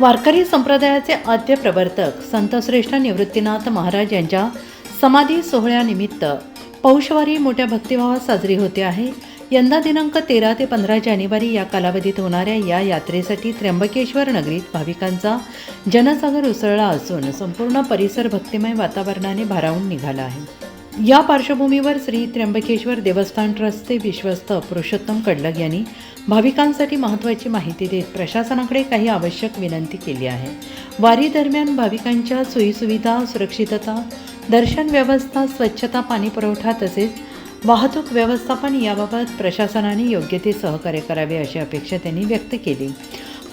वारकरी संप्रदायाचे आद्य प्रवर्तक संतश्रेष्ठ निवृत्तीनाथ महाराज यांच्या समाधी सोहळ्यानिमित्त पौषवारी मोठ्या भक्तिभावात साजरी होते आहे. यंदा दिनांक तेरा ते पंधरा जानेवारी या कालावधीत होणाऱ्या या यात्रेसाठी त्र्यंबकेश्वर नगरीत भाविकांचा जनसागर उसळला असून संपूर्ण परिसर भक्तिमय वातावरणाने भारावून निघाला आहे. या पार्श्वभूमीवर श्री त्र्यंबकेश्वर देवस्थान ट्रस्टचे विश्वस्त पुरुषोत्तम कडलग यांनी भाविकांसाठी महत्त्वाची माहिती देत प्रशासनाकडे काही आवश्यक विनंती केली आहे. वारी दरम्यान भाविकांच्या सोयीसुविधा सुरक्षितता दर्शन व्यवस्था स्वच्छता पाणी पुरवठा तसेच वाहतूक व्यवस्थापन याबाबत प्रशासनाने योग्य ते सहकार्य करावे अशी अपेक्षा त्यांनी व्यक्त केली.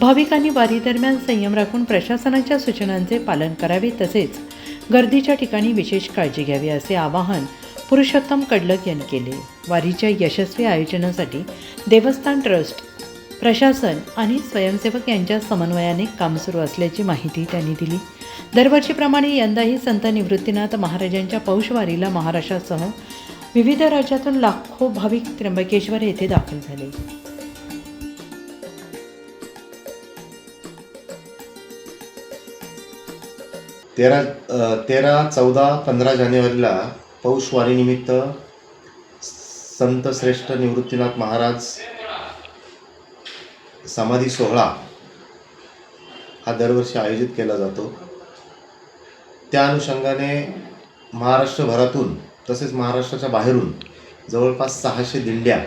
भाविकांनी वारी दरम्यान संयम राखून प्रशासनाच्या सूचनांचे पालन करावे तसेच गर्दीच्या ठिकाणी विशेष काळजी घ्यावी असे आवाहन पुरुषोत्तम कडलक यांनी केले. वारीच्या यशस्वी आयोजनासाठी देवस्थान ट्रस्ट प्रशासन आणि स्वयंसेवक यांच्या समन्वयाने काम सुरू असल्याची माहिती त्यांनी दिली. दरवर्षीप्रमाणे यंदाही संत निवृत्तीनाथ महाराजांच्या पौषवारीला महाराष्ट्रासह विविध राज्यातून लाखो भाविक त्र्यंबकेश्वर येथे दाखल झाले. तेरा तेरा चौदा पंधरा जानेवारीला पौषवारीनिमित्त संत श्रेष्ठ निवृत्तीनाथ महाराज समाधी सोहळा हा दरवर्षी आयोजित केला जातो. त्या अनुषंगाने महाराष्ट्रभरातून तसेच महाराष्ट्राच्या बाहेरून जवळपास सहाशे दिंड्या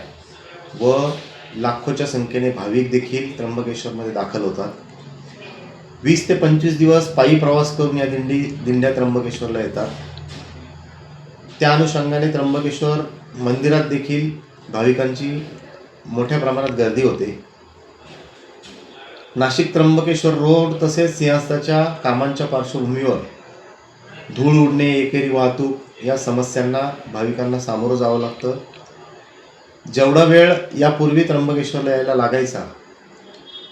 व लाखोच्या संख्येने भाविक देखील त्र्यंबकेश्वरमध्ये दाखल होतात. वीस ते पंचवीस दिवस पायी प्रवास करून या दिंडी दिंड्या त्र्यंबकेश्वरला येतात. त्या अनुषंगाने त्र्यंबकेश्वर मंदिरात देखील भाविकांची मोठ्या प्रमाणात गर्दी होते. नाशिक त्र्यंबकेश्वर रोड तसेच सिंहस्थाच्या कामांच्या पार्श्वभूमीवर धूळ उडणे एकेरी वाहतूक या समस्यांना भाविकांना सामोरं जावं लागतं. जेवढा वेळ यापूर्वी त्र्यंबकेश्वरला यायला लागायचा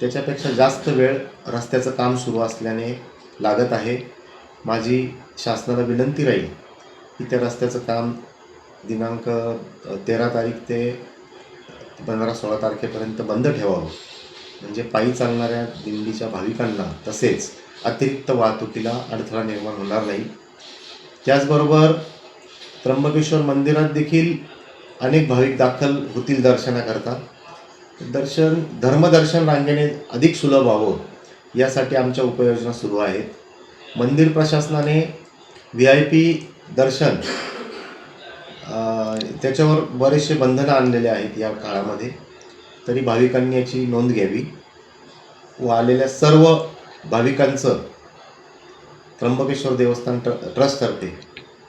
त्याच्यापेक्षा जास्त वेळ रस्त्याचं काम सुरू असल्याने लागत आहे. माझी शासनाला विनंती राहील की त्या रस्त्याचं काम दिनांक तेरा तारीख ते पंधरा सोळा तारखेपर्यंत बंद ठेवावं. म्हणजे पायी चालणाऱ्या दिंडीच्या भाविकांना तसेच अतिरिक्त वाहतुकीला अडथळा निर्माण होणार नाही. त्याचबरोबर त्र्यंबकेश्वर मंदिरात देखील अनेक भाविक दाखल होतील दर्शनाकरता. दर्शन धर्मदर्शन रांगेने अधिक सुलभ व्हावं यासाठी आमच्या उपाययोजना सुरू आहेत. मंदिर प्रशासनाने व्ही आय पी दर्शन त्याच्यावर बरेचसे बंधनं आणलेले आहेत या काळामध्ये. तरी भाविकांनी याची नोंद घ्यावी व आलेल्या सर्व भाविकांचं त्र्यंबकेश्वर देवस्थान ट्र ट्रस्टतर्फे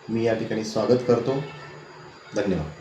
मी या ठिकाणी स्वागत करतो. धन्यवाद.